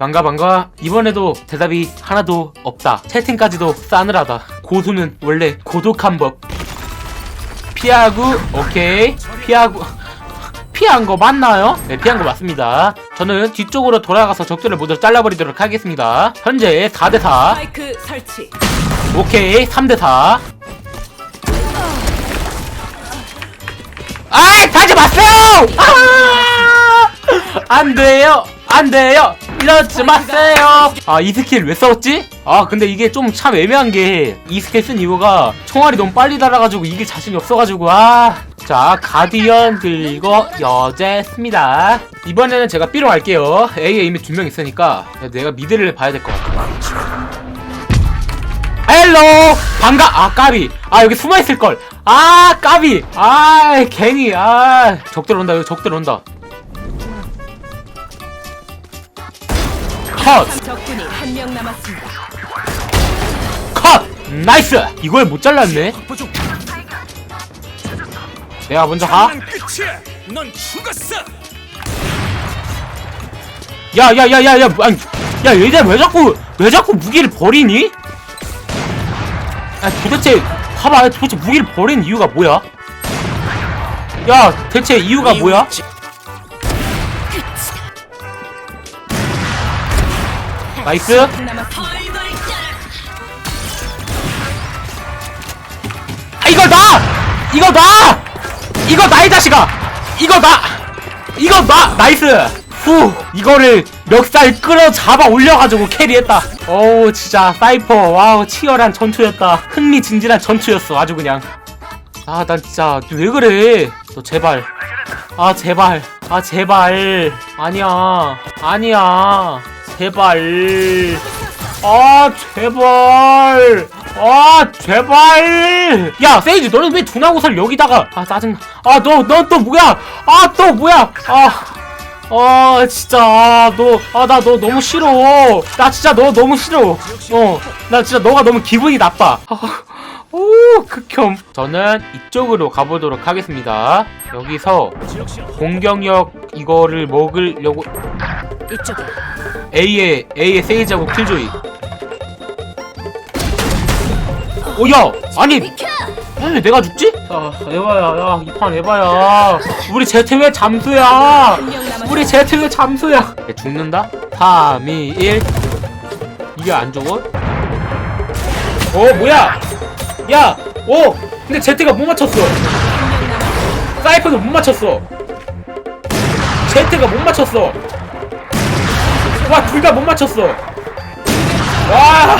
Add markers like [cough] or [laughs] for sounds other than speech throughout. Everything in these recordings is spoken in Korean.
반가 반가. 이번에도 대답이 하나도 없다. 채팅까지도 싸늘하다. 고수는 원래 고독한 법. 피하고 오케이. 피하고 [laughs] 피한 거 맞나요? 네 피한 거 맞습니다. 저는 뒤쪽으로 돌아가서 적들을 모두 잘라버리도록 하겠습니다. 현재 4대4 스파이크 설치. 오케이 3대4 아이 가지 마세요! 아! 안 돼요! 안 돼요 이러지 마세요. 아 이 스킬 왜 써왔지? 아 근데 이게 좀 참 애매한 게 이 스킬 쓴 이유가 총알이 너무 빨리 달아가지고 이게 자신이 없어가지고. 아자 가디언 들고 여제습니다. 이번에는 제가 B로 갈게요. A에 이미 두 명 있으니까 내가 미드를 봐야 될 것 같아. 헬로! 반가! 아 까비. 아 여기 숨어 있을 걸 아 까비. 아 괜히. 아 적들 온다. 여기 적들 온다 컷 적군이 한 명 남았습니다. 컷! 나이스! 이걸 못 잘랐네? 확보 중. 내가 먼저 가? 장난 끝이야. 넌 죽었어. 야, 야, 야, 야, 야, 아니, 야, 얘들 왜 자꾸, 왜 자꾸 무기를 버리니? 아, 도대체, 봐봐, 도대체 무기를 버린 이유가 뭐야? 야, 대체 이유가 뭐야? 나이스? 아, 이거 나! 이거 나! 이거 나, 이 자식아! 이거 나! 이거 나! 나이스! 후! 이거를 멱살 끌어 잡아 올려가지고 캐리했다. 어우, 진짜, 사이퍼. 와우, 치열한 전투였다. 흥미진진한 전투였어, 아주 그냥. 아, 난 진짜, 왜 그래? 너 제발. 아, 제발. 아, 제발. 아니야. 아니야. 제발. 아 제발. 아 제발. 야 세이지 너는 왜 두나고사를 여기다가 아 짜증나. 아너 너 또 뭐야? 아 또 뭐야? 아 아 진짜. 너아 나 너 너무 싫어. 나 진짜 너 너무 싫어. 어 나 진짜 너가 너무 기분이 나빠. 아, 오 극혐. 저는 이쪽으로 가보도록 하겠습니다. 여기서 공격력 이거를 먹으려고 이쪽에 A에 A에 세이지하고 킬조이. 오야! 아니! 아니 내가 죽지? 아 에바야. 야 이 판 에바야. 우리 제트 왜 잠수야. 우리 제트 왜 잠수야. 얘 죽는다? 3 2 1 이게 안 죽어? 어 뭐야? 야오! 근데 제트가 못 맞췄어. 사이퍼도 못 맞췄어. 제트가 못 맞췄어 와 둘 다 못 맞췄어. 와.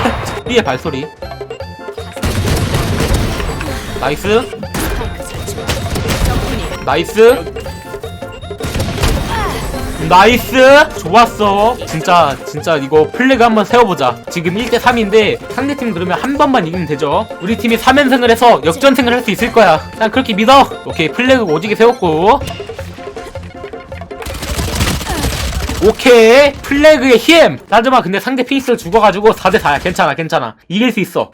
B의 발소리. 나이스. 나이스. 나이스. 좋았어. 진짜 진짜 이거 플래그 한번 세워보자. 지금 1대3인데 상대팀 그러면 한 번만 이기면 되죠. 우리 팀이 3연승을 해서 역전승을 할 수 있을 거야. 난 그렇게 믿어. 오케이 플래그 오지게 세웠고 오케이. 플래그의 힘. 나즈마 근데 상대 피닉스를 죽어가지고 4대4야. 괜찮아 괜찮아. 이길 수 있어